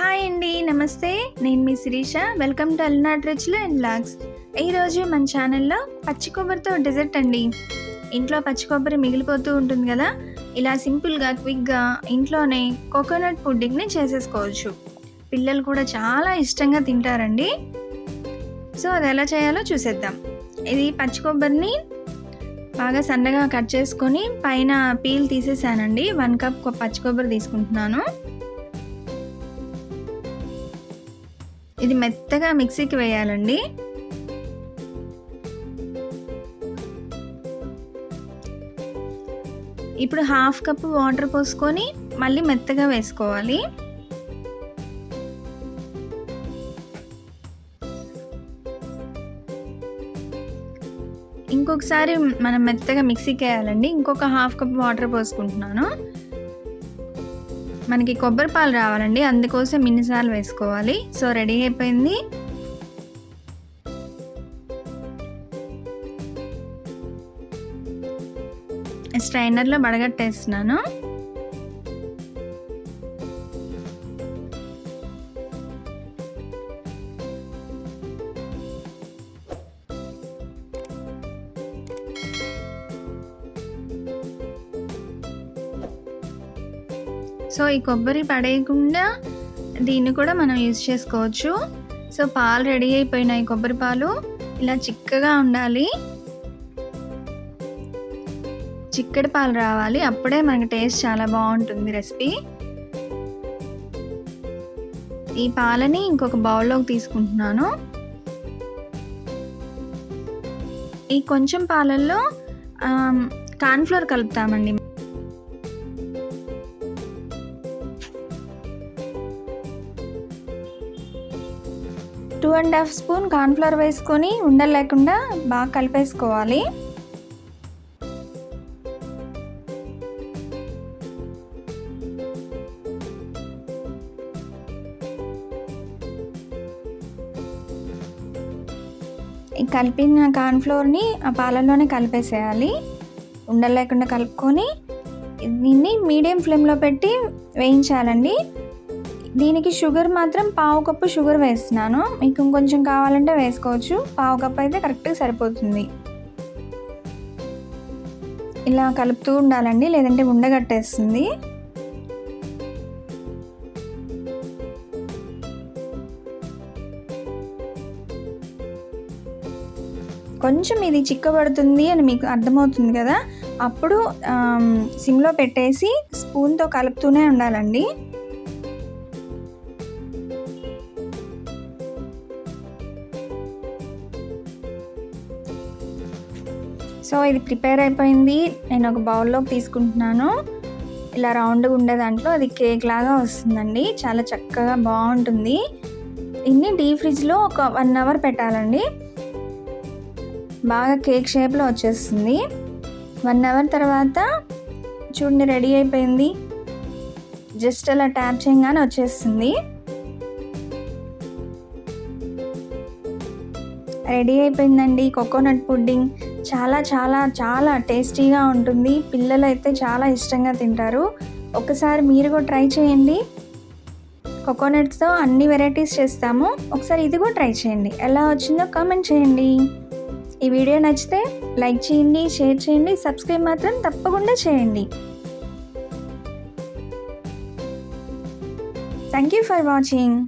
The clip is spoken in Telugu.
హాయ్ అండి నమస్తే. నేను మీ శిరీష. వెల్కమ్ టు అల్నాట్ రుచులు అండ్ లాగ్స్ ఈరోజు మన ఛానల్లో పచ్చి కొబ్బరితో డెజర్ట్ అండి. ఇంట్లో పచ్చి కొబ్బరి మిగిలిపోతూ ఉంటుంది కదా? ఇలా సింపుల్గా క్విక్గా ఇంట్లోనే కోకోనట్ పుడ్డింగ్ని చేసేసుకోవచ్చు. పిల్లలు కూడా చాలా ఇష్టంగా తింటారండి. సో అది ఎలా చేయాలో చూసేద్దాం. ఇది పచ్చి కొబ్బరిని బాగా సన్నగా కట్ చేసుకొని పైన పీల్ తీసేసానండి. వన్ కప్ పచ్చి కొబ్బరి తీసుకుంటున్నాను. ఇది మెత్తగా మిక్సీకి వేయాలండి. ఇప్పుడు హాఫ్ కప్ వాటర్ పోసుకొని మళ్ళీ మెత్తగా వేసుకోవాలి. ఇంకొకసారి మనం మెత్తగా మిక్సీకి వేయాలండి. ఇంకొక హాఫ్ కప్ వాటర్ పోసుకుంటున్నాను. మనకి కొబ్బరి పాలు రావాలండి. అందుకోసం ఇన్నిసార్లు వేసుకోవాలి. సో రెడీ అయిపోయింది. స్ట్రైనర్లో బడగట్టేస్తున్నాను. సో ఈ కొబ్బరి పడేయకుండా దీన్ని కూడా మనం యూజ్ చేసుకోవచ్చు. సో పాలు రెడీ అయిపోయినాయి కొబ్బరి పాలు. ఇలా చిక్కగా ఉండాలి. చిక్కడి పాలు రావాలి. అప్పుడే మనకి టేస్ట్ చాలా బాగుంటుంది రెసిపీ. ఈ పాలని ఇంకొక బౌల్లోకి తీసుకుంటున్నాను. ఈ కొంచెం పాలల్లో cornflour కలుపుతామండి two and half spoon cornflour వేసుకొని ఉండలు లేకుండా బాగా కలిపేసుకోవాలి. కలిపిన కార్న్ఫ్లోర్ని ఆ పాలల్లోనే కలిపేసేయాలి. ఉండలు లేకుండా కలుపుకొని దీన్ని మీడియం ఫ్లేమ్లో పెట్టి వేయించాలండి. దీనికి షుగర్ మాత్రం పావు కప్పు షుగర్ వేస్తున్నాను. మీకు ఇంకొంచెం కావాలంటే వేసుకోవచ్చు. పావు కప్పు అయితే కరెక్ట్గా సరిపోతుంది. ఇలా కలుపుతూ ఉండాలండి. లేదంటే ఉండగట్టేస్తుంది. కొంచెం ఇది చిక్కబడుతుంది అని మీకు అర్థమవుతుంది కదా. అప్పుడు సిమ్లో పెట్టేసి స్పూన్తో కలుపుతూనే ఉండాలండి. సో ఇది ప్రిపేర్ అయిపోయింది. నేను ఒక బౌల్లోకి తీసుకుంటున్నాను. ఇలా రౌండ్గా ఉండే దాంట్లో అది కేక్ లాగా వస్తుందండి. చాలా చక్కగా బాగుంటుంది. ఇన్ని డీ ఫ్రిడ్జ్లో ఒక వన్ అవర్ పెట్టాలండి. బాగా కేక్ షేప్లో వచ్చేస్తుంది. వన్ అవర్ తర్వాత చూడండి రెడీ అయిపోయింది. జస్ట్ అలా ట్యాప్ చేయగానే వచ్చేస్తుంది. రెడీ అయిపోయిందండి కోకోనట్ పుడ్డింగ్ చాలా చాలా చాలా టేస్టీగా ఉంటుంది. పిల్లలు అయితే చాలా ఇష్టంగా తింటారు. ఒకసారి మీరు కూడా ట్రై చేయండి. కోకోనట్స్తో అన్ని వెరైటీస్ చేస్తాము. ఒకసారి ఇది కూడా ట్రై చేయండి. ఎలా వచ్చిందో కామెంట్ చేయండి. ఈ వీడియో నచ్చితే లైక్ చేయండి షేర్ చేయండి సబ్స్క్రైబ్ మాత్రం తప్పకుండా చేయండి. Thank you for watching